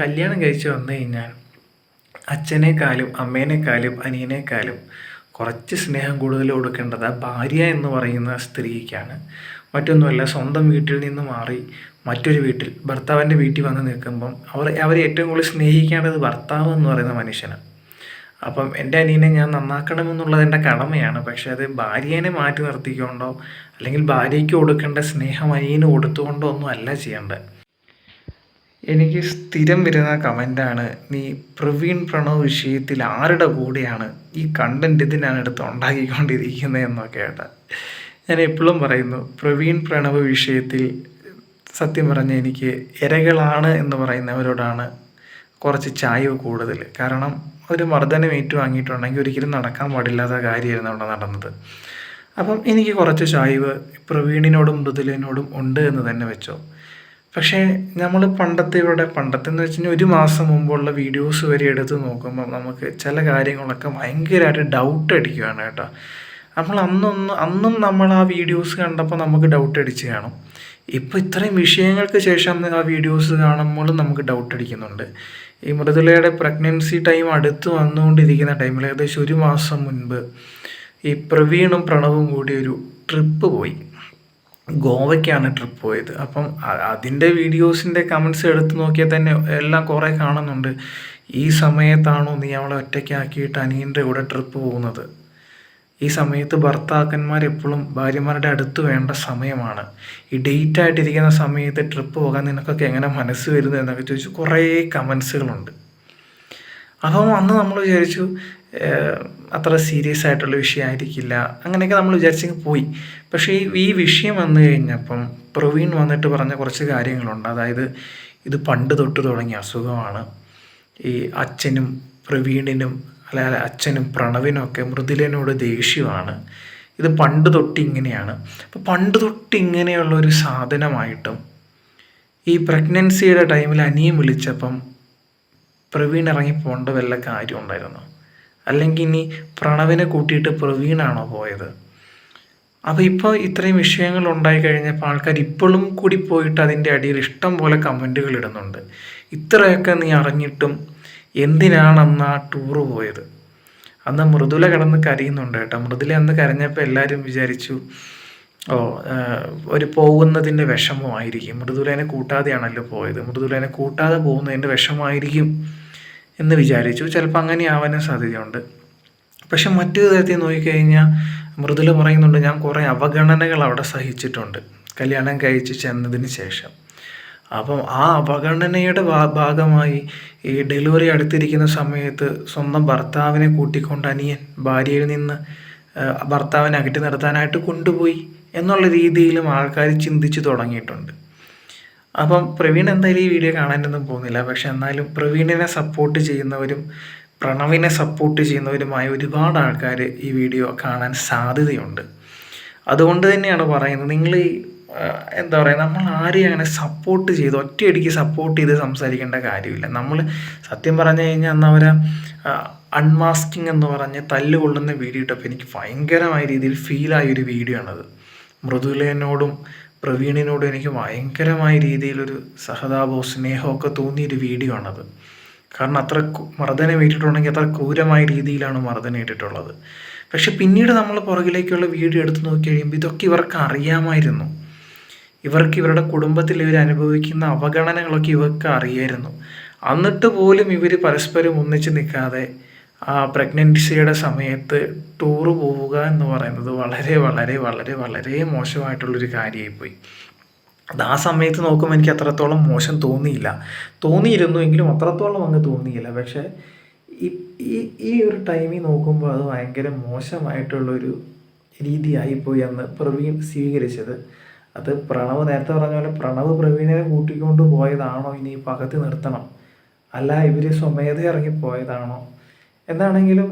കല്യാണം കഴിച്ച് വന്നു കഴിഞ്ഞാൽ അച്ഛനേക്കാളും അമ്മേനേക്കാളും അനിയനേക്കാളും കുറച്ച് സ്നേഹം കൂടുതൽ കൊടുക്കേണ്ടത് ഭാര്യ എന്ന് പറയുന്ന സ്ത്രീക്കാണ്. മറ്റൊന്നുമല്ല സ്വന്തം വീട്ടിൽ നിന്ന് മാറി മറ്റൊരു വീട്ടിൽ ഭർത്താവിന്റെ വീട്ടിൽ വന്ന് നിൽക്കുമ്പം അവർ അവരെ ഏറ്റവും കൂടുതൽ സ്നേഹിക്കേണ്ടത് ഭർത്താവ് എന്ന് പറയുന്ന മനുഷ്യനാണ് അപ്പം എന്റെ അനിയനെ ഞാൻ നന്നാക്കണമെന്നുള്ളത് എന്റെ കടമയാണ്. പക്ഷേ അത് ഭാര്യേനെ മാറ്റി നിർത്തിക്കൊണ്ടോ അല്ലെങ്കിൽ ഭാര്യയ്ക്ക് കൊടുക്കേണ്ട സ്നേഹം അനിയന് കൊടുത്തുകൊണ്ടോ ഒന്നും അല്ല ചെയ്യേണ്ടത്. എനിക്ക് സ്ഥിരം വരുന്ന കമന്റാണ് നീ പ്രവീൺ പ്രണവ് വിഷയത്തിൽ ആരുടെ കൂടെയാണ് ഈ കണ്ടന്റ് ഇതിനാണ് എടുത്ത് ഉണ്ടാക്കിക്കൊണ്ടിരിക്കുന്നത്? എന്നൊക്കെ ഞാൻ എപ്പോഴും പറയുന്നു പ്രവീൺ പ്രണവ് വിഷയത്തിൽ സത്യം പറഞ്ഞ എനിക്ക് ഇരകളാണ് എന്ന് പറയുന്നവരോടാണ് കുറച്ച് ചായവ് കൂടുതൽ കാരണം ഒരു മർദ്ദനം ഏറ്റുവാങ്ങിയിട്ടുണ്ടെങ്കിൽ ഒരിക്കലും നടക്കാൻ പാടില്ലാത്ത കാര്യമായിരുന്നു അവിടെ നടന്നത്. അപ്പം എനിക്ക് കുറച്ച് ചായവ് പ്രവീണിനോടും മൃദുലിനോടും ഉണ്ട് എന്ന് തന്നെ വെച്ചോ. പക്ഷേ നമ്മൾ പണ്ടത്തെ ഇവിടെ പണ്ടത്തെ എന്ന് വെച്ച് കഴിഞ്ഞാൽ ഒരു മാസം മുമ്പുള്ള വീഡിയോസ് വരെ എടുത്ത് നോക്കുമ്പോൾ നമുക്ക് ചില കാര്യങ്ങളൊക്കെ ഭയങ്കരമായിട്ട് ഡൗട്ട് അടിക്കുകയാണ് കേട്ടോ. നമ്മൾ അന്നൊന്ന് അന്നും നമ്മൾ ആ വീഡിയോസ് കണ്ടപ്പോൾ നമുക്ക് ഡൗട്ട് അടിച്ച് കാണും. ഇപ്പോൾ ഇത്രയും വിഷയങ്ങൾക്ക് ശേഷം ആ വീഡിയോസ് കാണുമ്പോൾ നമുക്ക് ഡൗട്ട് അടിക്കുന്നുണ്ട്. ഈ മൃദുലയുടെ പ്രഗ്നൻസി ടൈം അടുത്ത് വന്നുകൊണ്ടിരിക്കുന്ന ടൈമിൽ ഏകദേശം ഒരു മാസം മുൻപ് ഈ പ്രവീണും പ്രണവും കൂടി ഒരു ട്രിപ്പ് പോയി. ഗോവയ്ക്കാണ് ട്രിപ്പ് പോയത്. അപ്പം അതിന്റെ വീഡിയോസിന്റെ കമൻസ് എടുത്ത് നോക്കിയാൽ തന്നെ എല്ലാം കുറേ കാണുന്നുണ്ട്. ഈ സമയത്താണോ നീ അവളെ ഒറ്റയ്ക്കാക്കിയിട്ട് അനിയന്റെ കൂടെ ട്രിപ്പ് പോകുന്നത്? ഈ സമയത്ത് ഭർത്താക്കന്മാർ എപ്പോഴും ഭാര്യമാരുടെ അടുത്ത് വേണ്ട സമയമാണ്. ഈ ഡേറ്റ് ആയിട്ടിരിക്കുന്ന സമയത്ത് ട്രിപ്പ് പോകാൻ നിനക്കൊക്കെ എങ്ങനെ മനസ്സ് വരുന്നു എന്നൊക്കെ ചോദിച്ചു കുറേ കമൻസുകളുണ്ട് അപ്പം അന്ന് നമ്മൾ വിചാരിച്ചു അത്ര സീരിയസ് ആയിട്ടുള്ള വിഷയമായിരിക്കില്ല. അങ്ങനെയൊക്കെ നമ്മൾ വിചാരിച്ചെങ്കിൽ പോയി. പക്ഷേ ഈ വിഷയം വന്നു കഴിഞ്ഞപ്പം പ്രവീൺ വന്നിട്ട് പറഞ്ഞ കുറച്ച് കാര്യങ്ങളുണ്ട്. അതായത് ഇത് പണ്ട് തൊട്ട് തുടങ്ങിയ അസുഖമാണ്. ഈ അച്ഛനും പ്രവീണിനും അല്ല അല്ല, അച്ഛനും പ്രണവിനും ഒക്കെ മൃദുലനോട് ദേഷ്യമാണ്. ഇത് പണ്ട് തൊട്ട് ഇങ്ങനെയാണ്. അപ്പോൾ പണ്ട് തൊട്ട് ഇങ്ങനെയുള്ള ഒരു സാധനമായിട്ടും ഈ പ്രഗ്നൻസിയുടെ ടൈമിൽ അനിയം വിളിച്ചപ്പം പ്രവീൺ ഇറങ്ങി പോകേണ്ട വല്ല കാര്യം ഉണ്ടായിരുന്നു അല്ലെങ്കിൽ ഇനി പ്രണവിനെ കൂട്ടിയിട്ട് പ്രവീണാണോ പോയത്? അപ്പോൾ ഇപ്പോൾ ഇത്രയും വിഷയങ്ങൾ ഉണ്ടായി കഴിഞ്ഞപ്പോൾ ആൾക്കാർ ഇപ്പോഴും കൂടി പോയിട്ട് അതിന്റെ അടിയിൽ ഇഷ്ടം പോലെ കമന്റുകൾ ഇടുന്നുണ്ട്. ഇത്രയൊക്കെ നീ അറിഞ്ഞിട്ടും എന്തിനാണ് അന്ന് ആ ടൂറ് പോയത്? അന്ന് മൃദുല കിടന്ന് കരയുന്നുണ്ട് കേട്ടോ. മൃദുല അന്ന് കരഞ്ഞപ്പോൾ എല്ലാവരും വിചാരിച്ചു ഓ ഒരു പോകുന്നതിന്റെ വിഷമമായിരിക്കും മൃദുലേനെ കൂട്ടാതെയാണല്ലോ പോയത്. മൃദുലേനെ കൂട്ടാതെ പോകുന്നതിന്റെ വിഷമമായിരിക്കും എന്ന് വിചാരിച്ചു. ചിലപ്പോൾ അങ്ങനെ ആവാനും സാധ്യതയുണ്ട്. പക്ഷെ മറ്റൊരു തരത്തിൽ നോക്കിക്കഴിഞ്ഞാൽ മൃദുല പറയുന്നുണ്ട് ഞാൻ കുറേ അവഗണനകൾ അവിടെ സഹിച്ചിട്ടുണ്ട്. കല്യാണം കഴിച്ച് ചെന്നതിന് ശേഷം. അപ്പം ആ അവഗണനയുടെ ഭാഗമായി ഈ ഡെലിവറി അടുത്തിരിക്കുന്ന സമയത്ത് സ്വന്തം ഭർത്താവിനെ കൂട്ടിക്കൊണ്ട് അനിയൻ ഭാര്യയിൽ നിന്ന് ഭർത്താവിനെ അകറ്റി നിർത്താനായിട്ട് കൊണ്ടുപോയി. എന്നുള്ള രീതിയിലും ആൾക്കാർ ചിന്തിച്ചു തുടങ്ങിയിട്ടുണ്ട്. അപ്പം പ്രവീൺ എന്തായാലും ഈ വീഡിയോ കാണാനൊന്നും പോകുന്നില്ല. പക്ഷെ എന്നാലും പ്രവീണിനെ സപ്പോർട്ട് ചെയ്യുന്നവരും പ്രണവിനെ സപ്പോർട്ട് ചെയ്യുന്നവരുമായ ഒരുപാട് ആൾക്കാർ ഈ വീഡിയോ കാണാൻ സാധ്യതയുണ്ട്. അതുകൊണ്ട് തന്നെയാണ് പറയുന്നത് നിങ്ങൾ എന്താ പറയുക നമ്മൾ ആരെയും അങ്ങനെ സപ്പോർട്ട് ചെയ്ത് ഒറ്റയടിക്ക് സപ്പോർട്ട് ചെയ്ത് സംസാരിക്കേണ്ട കാര്യമില്ല. നമ്മൾ സത്യം പറഞ്ഞു കഴിഞ്ഞാൽ അന്ന് അവരെ അൺമാസ്കിങ് എന്ന് പറഞ്ഞ് തല്ലുകൊള്ളുന്ന വീഡിയോ ഇട്ടപ്പോൾ എനിക്ക് ഭയങ്കരമായ രീതിയിൽ ഫീലായ ഒരു വീഡിയോ ആണത്. മൃദുലേനോടും പ്രവീണിനോടും എനിക്ക് ഭയങ്കരമായ രീതിയിലൊരു സഹതാപവും സ്നേഹമൊക്കെ തോന്നിയൊരു വീഡിയോ ആണത്. കാരണം അത്ര മർദ്ദനം ഏറ്റിട്ടുണ്ടെങ്കിൽ അത്ര ക്രൂരമായ രീതിയിലാണ് മർദ്ദനം ഏറ്റിട്ടുള്ളത് പക്ഷെ പിന്നീട് നമ്മൾ പുറകിലേക്കുള്ള വീഡിയോ എടുത്തു നോക്കി കഴിയുമ്പോൾ ഇതൊക്കെ ഇവർക്ക് അറിയാമായിരുന്നു. ഇവർക്ക് ഇവരുടെ കുടുംബത്തിൽ ഇവർ അനുഭവിക്കുന്ന അവഗണനകളൊക്കെ ഇവർക്ക് അറിയായിരുന്നു. എന്നിട്ട് പോലും ഇവർ പരസ്പരം ഒന്നിച്ച് നിൽക്കാതെ ആ പ്രഗ്നൻസിയുടെ സമയത്ത് ടൂറ് പോവുക എന്ന് പറയുന്നത് വളരെ വളരെ വളരെ വളരെ മോശമായിട്ടുള്ളൊരു കാര്യമായിപ്പോയി അത് ആ സമയത്ത് നോക്കുമ്പോൾ എനിക്ക് അത്രത്തോളം മോശം തോന്നിയില്ല. തോന്നിയിരുന്നു എങ്കിലും അത്രത്തോളം അങ്ങ് തോന്നിയില്ല. പക്ഷേ ഈ ഈ ഒരു ടൈമിൽ നോക്കുമ്പോൾ അത് ഭയങ്കര മോശമായിട്ടുള്ളൊരു രീതിയായിപ്പോയി അന്ന് പ്രവീൺ സ്വീകരിച്ചത്. അത് പ്രണവ് നേരത്തെ പറഞ്ഞ പോലെ പ്രണവ് പ്രവീണിനെ കൂട്ടിക്കൊണ്ട് പോയതാണോ ഇനി പകത്തി നിർത്തണം. അല്ല ഇവർ സ്വമേധ ഇറങ്ങി പോയതാണോ എന്താണെങ്കിലും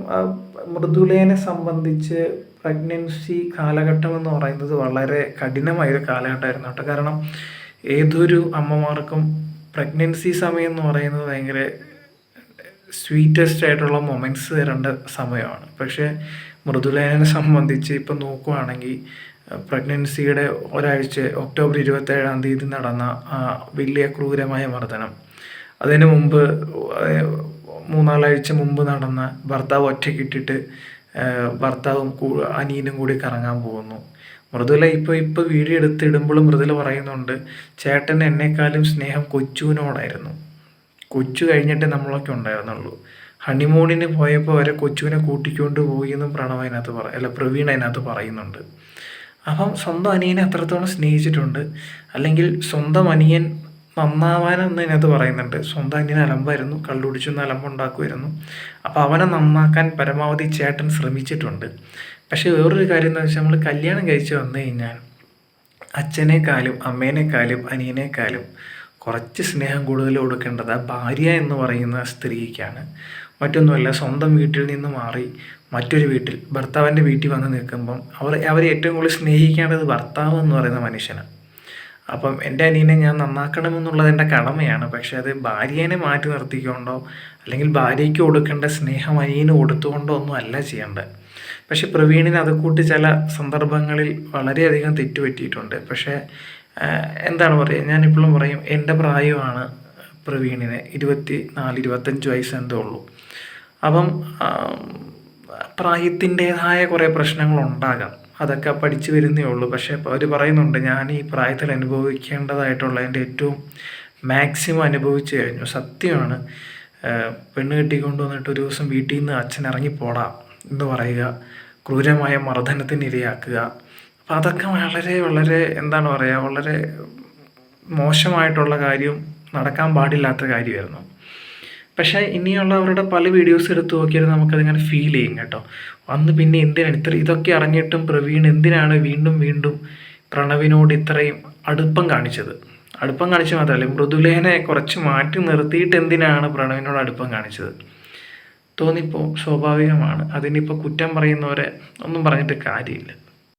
മൃദുലേനെ സംബന്ധിച്ച് പ്രഗ്നൻസി കാലഘട്ടം എന്ന് പറയുന്നത് വളരെ കഠിനമായൊരു കാലഘട്ടമായിരുന്നു കേട്ടോ. കാരണം ഏതൊരു അമ്മമാർക്കും പ്രഗ്നൻസി സമയം എന്ന് പറയുന്നത് ഭയങ്കര സ്വീറ്റസ്റ്റ് ആയിട്ടുള്ള മൊമെന്റ്സ് തരേണ്ട സമയമാണ്. പക്ഷേ മൃദുലേനെ സംബന്ധിച്ച് ഇപ്പം നോക്കുവാണെങ്കിൽ പ്രഗ്നൻസിയുടെ ഒരാഴ്ച ഒക്ടോബർ ഇരുപത്തേഴാം തീയതി നടന്ന വലിയ ക്രൂരമായ മർദ്ദനം. അതിനു മുമ്പ് മൂന്നാലാഴ്ച മുമ്പ് നടന്ന ഭർത്താവ് ഒറ്റയ്ക്കിട്ടിട്ട് ഏഹ്, ഭർത്താവും അനിയനും കൂടി കറങ്ങാൻ പോകുന്നു. മൃദുല ഇപ്പോൾ ഇപ്പോൾ വീഡിയോ എടുത്ത് ഇടുമ്പോൾ മൃദുല പറയുന്നുണ്ട് ചേട്ടൻ എന്നെക്കാളും സ്നേഹം കൊച്ചുവിനോടായിരുന്നു. കൊച്ചു കഴിഞ്ഞിട്ട് നമ്മളൊക്കെ ഉണ്ടായിരുന്നുള്ളൂ. ഹണിമൂണിന് പോയപ്പോൾ വരെ കൊച്ചുവിനെ കൂട്ടിക്കൊണ്ട് പോയി എന്നും പ്രണവ് അതിനകത്ത് പറ അല്ല പ്രവീൺ അതിനകത്ത് പറയുന്നുണ്ട്. അപ്പം സ്വന്തം അനിയനെ അത്രത്തോളം സ്നേഹിച്ചിട്ടുണ്ട്. അല്ലെങ്കിൽ സ്വന്തം അനിയൻ നന്നാവാനെന്ന് അതിനകത്ത് പറയുന്നുണ്ട്. സ്വന്തം അനിയൻ അലമ്പായിരുന്നു. കള്ളുടിച്ചൊന്ന് അലമ്പുണ്ടാക്കുമായിരുന്നു. അപ്പോൾ അവനെ നന്നാക്കാൻ പരമാവധി ചേട്ടൻ ശ്രമിച്ചിട്ടുണ്ട്. പക്ഷേ വേറൊരു കാര്യം എന്താ വെച്ചാൽ നമ്മൾ കല്യാണം കഴിച്ച് വന്നു കഴിഞ്ഞാൽ അച്ഛനേക്കാളും അമ്മേനേക്കാളും അനിയനേക്കാളും കുറച്ച് സ്നേഹം കൂടുതൽ കൊടുക്കേണ്ടത് ഭാര്യ എന്ന് പറയുന്ന സ്ത്രീക്കാണ്. മറ്റൊന്നുമല്ല സ്വന്തം വീട്ടിൽ നിന്ന് മാറി മറ്റൊരു വീട്ടിൽ ഭർത്താവിന്റെ വീട്ടിൽ വന്ന് നിൽക്കുമ്പം അവർ അവരെ ഏറ്റവും കൂടുതൽ സ്നേഹിക്കേണ്ടത് ഭർത്താവ് എന്ന് പറയുന്ന മനുഷ്യനാണ്. അപ്പം എന്റെ അനിയനെ ഞാൻ നന്നാക്കണമെന്നുള്ളത് എന്റെ കടമയാണ്. പക്ഷേ അത് ഭാര്യേനെ മാറ്റി നിർത്തിക്കൊണ്ടോ അല്ലെങ്കിൽ ഭാര്യയ്ക്ക് കൊടുക്കേണ്ട സ്നേഹം അനിയന് കൊടുത്തുകൊണ്ടോ ഒന്നും അല്ല ചെയ്യേണ്ടത്. പക്ഷേ പ്രവീണിന് അത് കൂട്ടി ചില സന്ദർഭങ്ങളിൽ വളരെയധികം തെറ്റുപറ്റിയിട്ടുണ്ട്. പക്ഷേ എന്താണ് പറയുക? ഞാനിപ്പോഴും പറയും എന്റെ പ്രായമാണ് പ്രവീണിന് ഇരുപത്തി നാല് ഇരുപത്തഞ്ച് വയസ്സ് എന്തേ ഉള്ളൂ. അപ്പം പ്രായത്തിന്റെതായ കുറേ പ്രശ്നങ്ങളുണ്ടാകാം. അതൊക്കെ പഠിച്ചു വരുന്നേ ഉള്ളൂ. പക്ഷേ അവർ പറയുന്നുണ്ട് ഞാൻ ഈ പ്രായത്തിൽ അനുഭവിക്കേണ്ടതായിട്ടുള്ള എന്റെ ഏറ്റവും മാക്സിമം അനുഭവിച്ചു കഴിഞ്ഞു. സത്യമാണ് പെണ്ണ് കെട്ടിക്കൊണ്ട് വന്നിട്ട് ഒരു ദിവസം വീട്ടിൽ നിന്ന് അച്ഛൻ ഇറങ്ങിപ്പോടാം എന്ന് പറയുക ക്രൂരമായ മർദ്ദനത്തിന് ഇരയാക്കുക. അപ്പം അതൊക്കെ വളരെ വളരെ എന്താണ് പറയുക വളരെ മോശമായിട്ടുള്ള കാര്യം നടക്കാൻ പാടില്ലാത്ത കാര്യമായിരുന്നു. പക്ഷേ ഇനിയുള്ള അവരുടെ പല വീഡിയോസ് എടുത്ത് നോക്കിയാൽ നമുക്കതിങ്ങനെ ഫീൽ ചെയ്യും കേട്ടോ. അന്ന് പിന്നെ എന്തിനാണ് ഇത്ര ഇതൊക്കെ അറിഞ്ഞിട്ടും പ്രവീൺ എന്തിനാണ് വീണ്ടും വീണ്ടും പ്രണവിനോട് ഇത്രയും അടുപ്പം കാണിച്ചത്? അടുപ്പം കാണിച്ച മാത്രമല്ല മൃദുലേനെ കുറച്ച് മാറ്റി നിർത്തിയിട്ട് എന്തിനാണ് പ്രണവിനോട് അടുപ്പം കാണിച്ചത്? തോന്നിപ്പോൾ സ്വാഭാവികമാണ്. അതിനിപ്പോൾ കുറ്റം പറയുന്നവരെ ഒന്നും പറഞ്ഞിട്ട് കാര്യമില്ല.